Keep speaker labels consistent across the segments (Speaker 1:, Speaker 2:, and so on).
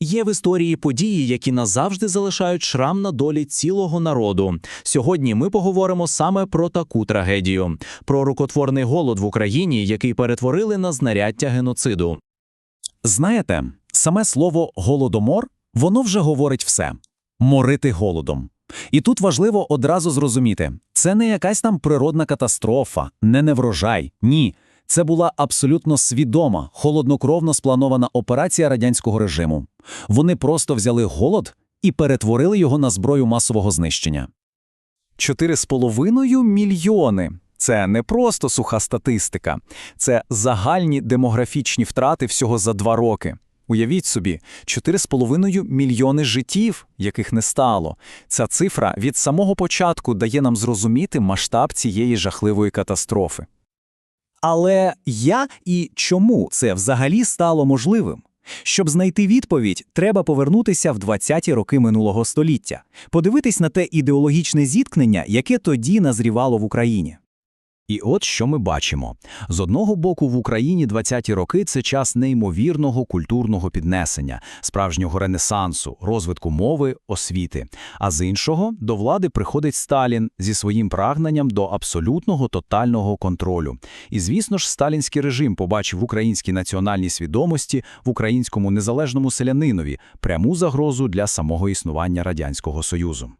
Speaker 1: Є в історії події, які назавжди залишають шрам на долі цілого народу. Сьогодні ми поговоримо саме про таку трагедію: про рукотворний голод в Україні, який перетворили на знаряддя геноциду.
Speaker 2: Знаєте, саме слово голодомор воно вже говорить все морити голодом. І тут важливо одразу зрозуміти: це не якась там природна катастрофа, не неврожай. Ні. Це була абсолютно свідома, холоднокровно спланована операція радянського режиму. Вони просто взяли голод і перетворили його на зброю масового знищення. 4,5 мільйони. Це не просто суха статистика, це загальні демографічні втрати всього за два роки. Уявіть собі, 4,5 мільйони життів, яких не стало. Ця цифра від самого початку дає нам зрозуміти масштаб цієї жахливої катастрофи. Але я і чому це взагалі стало можливим? Щоб знайти відповідь, треба повернутися в 20-ті роки минулого століття, подивитись на те ідеологічне зіткнення, яке тоді назрівало в Україні. І от що ми бачимо. З одного боку, в Україні 20-ті роки – це час неймовірного культурного піднесення, справжнього ренесансу, розвитку мови, освіти. А з іншого, до влади приходить Сталін зі своїм прагненням до абсолютного тотального контролю. І, звісно ж, сталінський режим побачив в українській національній свідомості, в українському незалежному селянинові пряму загрозу для самого існування Радянського Союзу.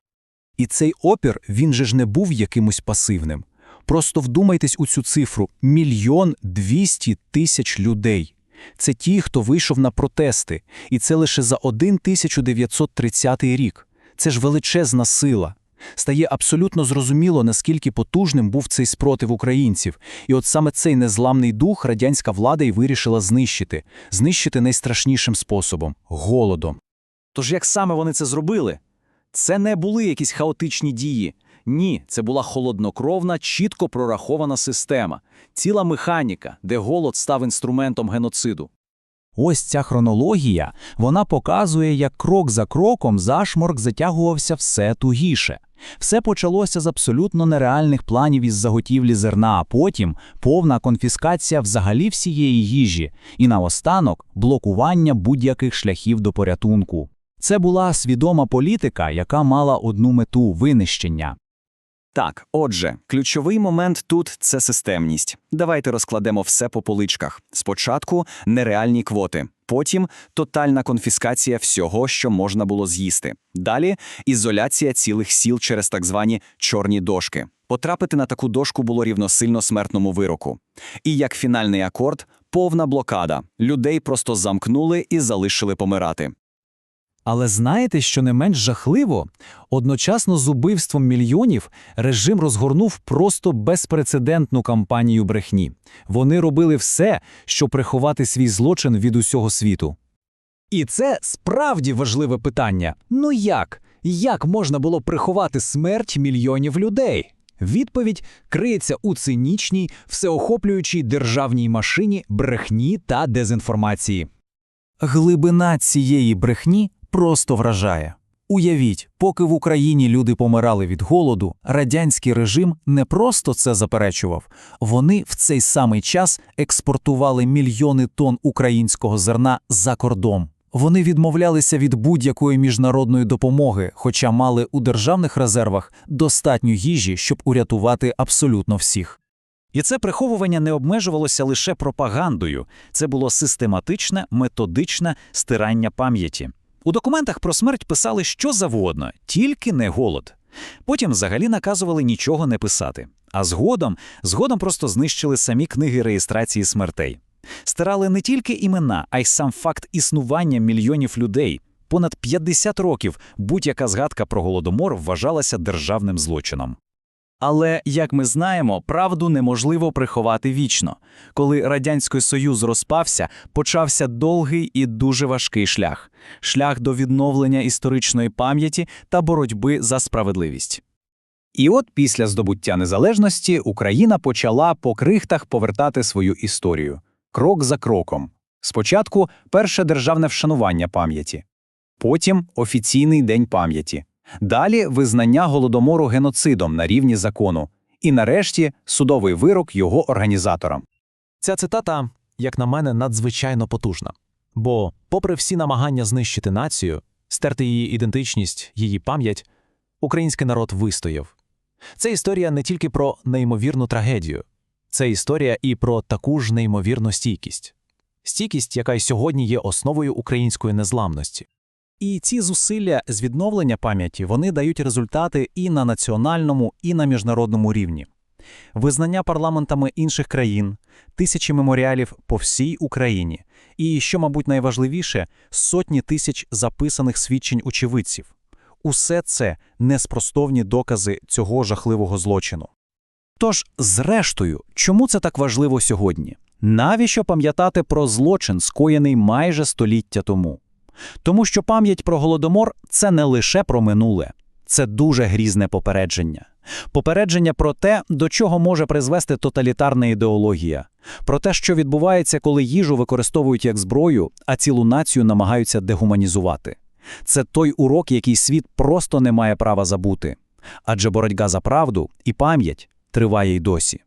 Speaker 2: І цей опір, він же ж не був якимось пасивним. Просто вдумайтесь у цю цифру – мільйон двісті тисяч людей. Це ті, хто вийшов на протести, і це лише за 1930 рік. Це ж величезна сила. Стає абсолютно зрозуміло, наскільки потужним був цей спротив українців. І от саме цей незламний дух радянська влада й вирішила знищити. Знищити найстрашнішим способом – голодом. Тож як саме вони це зробили? Це не були якісь хаотичні дії. Ні, це була холоднокровна, чітко прорахована система, ціла механіка, де голод став інструментом геноциду. Ось ця хронологія, вона показує, як крок за кроком зашморк затягувався все тугіше. Все почалося з абсолютно нереальних планів із заготівлі зерна, а потім повна конфіскація взагалі всієї їжі, і наостанок блокування будь-яких шляхів до порятунку. Це була свідома політика, яка мала одну мету винищення.
Speaker 3: Так, отже, ключовий момент тут це системність. Давайте розкладемо все по поличках. Спочатку нереальні квоти, потім тотальна конфіскація всього, що можна було з'їсти. Далі ізоляція цілих сіл через так звані чорні дошки. Потрапити на таку дошку було рівносильно смертному вироку. І як фінальний акорд повна блокада. Людей просто замкнули і залишили помирати.
Speaker 2: Але знаєте, що не менш жахливо? Одночасно з убивством мільйонів режим розгорнув просто безпрецедентну кампанію брехні. Вони робили все, щоб приховати свій злочин від усього світу. І це справді важливе питання. Ну як? Як можна було приховати смерть мільйонів людей? Відповідь криється у цинічній, всеохоплюючій державній машині брехні та дезінформації. Глибина цієї брехні просто вражає. Уявіть, поки в Україні люди помирали від голоду, радянський режим не просто це заперечував, вони в цей самий час експортували мільйони тонн українського зерна за кордон. Вони відмовлялися від будь-якої міжнародної допомоги, хоча мали у державних резервах достатньо їжі, щоб урятувати абсолютно всіх. І це приховування не обмежувалося лише пропагандою, це було систематичне, методичне стирання пам'яті. У документах про смерть писали що завгодно, тільки не голод. Потім взагалі наказували нічого не писати. А згодом, згодом просто знищили самі книги реєстрації смертей. Стирали не тільки імена, а й сам факт існування мільйонів людей. Понад 50 років будь-яка згадка про голодомор вважалася державним злочином. Але, як ми знаємо, правду неможливо приховати вічно. Коли Радянський Союз розпався, почався довгий і дуже важкий шлях шлях до відновлення історичної пам'яті та боротьби за справедливість. І от після здобуття незалежності Україна почала по крихтах повертати свою історію крок за кроком. Спочатку перше державне вшанування пам'яті, потім офіційний день пам'яті. Далі визнання голодомору геноцидом на рівні закону, і нарешті судовий вирок його організаторам.
Speaker 4: Ця цитата, як на мене, надзвичайно потужна. Бо, попри всі намагання знищити націю, стерти її ідентичність, її пам'ять, український народ вистояв. Це історія не тільки про неймовірну трагедію, це історія і про таку ж неймовірну стійкість. Стійкість, яка й сьогодні є основою української незламності.
Speaker 2: І ці зусилля з відновлення пам'яті вони дають результати і на національному, і на міжнародному рівні. Визнання парламентами інших країн, тисячі меморіалів по всій Україні, і, що, мабуть, найважливіше, сотні тисяч записаних свідчень очевидців. Усе це неспростовні докази цього жахливого злочину. Тож, зрештою, чому це так важливо сьогодні? Навіщо пам'ятати про злочин, скоєний майже століття тому? Тому що пам'ять про Голодомор – це не лише про минуле. Це дуже грізне попередження. Попередження про те, до чого може призвести тоталітарна ідеологія. Про те, що відбувається, коли їжу використовують як зброю, а цілу націю намагаються дегуманізувати. Це той урок, який світ просто не має права забути. Адже боротьба за правду і пам'ять триває й досі.